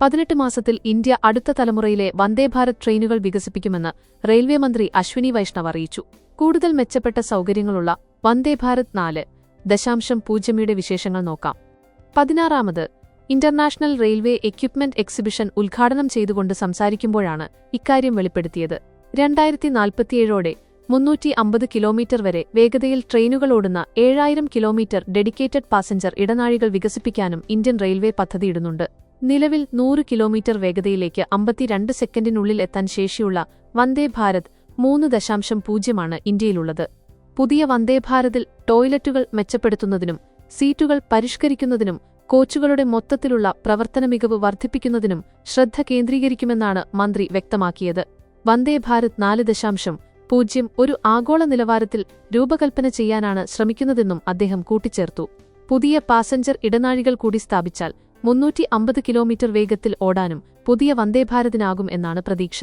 പതിനെട്ട് മാസത്തിൽ ഇന്ത്യ അടുത്ത തലമുറയിലെ വന്ദേഭാരത് ട്രെയിനുകൾ വികസിപ്പിക്കുമെന്ന് റെയിൽവേ മന്ത്രി അശ്വിനി വൈഷ്ണവ് അറിയിച്ചു. കൂടുതൽ മെച്ചപ്പെട്ട സൗകര്യങ്ങളുള്ള വന്ദേഭാരത് നാല് ദശാംശം പൂജ്യമിയുടെ വിശേഷങ്ങൾ നോക്കാം. പതിനാറാമത് ഇന്റർനാഷണൽ റെയിൽവേ എക്യുപ്മെന്റ് എക്സിബിഷൻ ഉദ്ഘാടനം ചെയ്തുകൊണ്ട് സംസാരിക്കുമ്പോഴാണ് ഇക്കാര്യം വെളിപ്പെടുത്തിയത്. രണ്ടായിരത്തി നാൽപ്പത്തിയേഴോടെ മുന്നൂറ്റി അമ്പത് കിലോമീറ്റർ വരെ വേഗതയിൽ ട്രെയിനുകൾ ഓടുന്ന ഏഴായിരം കിലോമീറ്റർ ഡെഡിക്കേറ്റഡ് പാസഞ്ചർ ഇടനാഴികൾ വികസിപ്പിക്കാനും ഇന്ത്യൻ റെയിൽവേ പദ്ധതിയിടുന്നുണ്ട്. നിലവിൽ നൂറ് കിലോമീറ്റർ വേഗതയിലേക്ക് അമ്പത്തിരണ്ട് സെക്കൻഡിനുള്ളിൽ എത്താൻ ശേഷിയുള്ള വന്ദേ ഭാരത് മൂന്ന് ദശാംശം പൂജ്യമാണ് ഇന്ത്യയിലുള്ളത്. പുതിയ വന്ദേ ഭാരതിൽ ടോയ്ലറ്റുകൾ മെച്ചപ്പെടുത്തുന്നതിനും സീറ്റുകൾ പരിഷ്കരിക്കുന്നതിനും കോച്ചുകളുടെ മൊത്തത്തിലുള്ള പ്രവർത്തന മികവ് വർദ്ധിപ്പിക്കുന്നതിനും ശ്രദ്ധ കേന്ദ്രീകരിക്കുമെന്നാണ് മന്ത്രി വ്യക്തമാക്കിയത്. വന്ദേ ഭാരത് നാല് ദശാംശം പൂജ്യം ഒരു ആഗോള നിലവാരത്തിൽ രൂപകൽപ്പന ചെയ്യാനാണ് ശ്രമിക്കുന്നതെന്നും അദ്ദേഹം കൂട്ടിച്ചേർത്തു. പുതിയ പാസഞ്ചർ ഇടനാഴികൾ കൂടി സ്ഥാപിച്ചാൽ മുന്നൂറ്റി അമ്പത് കിലോമീറ്റർ വേഗത്തിൽ ഓടാനും പുതിയ വന്ദേഭാരതിനാകും എന്നാണ് പ്രതീക്ഷ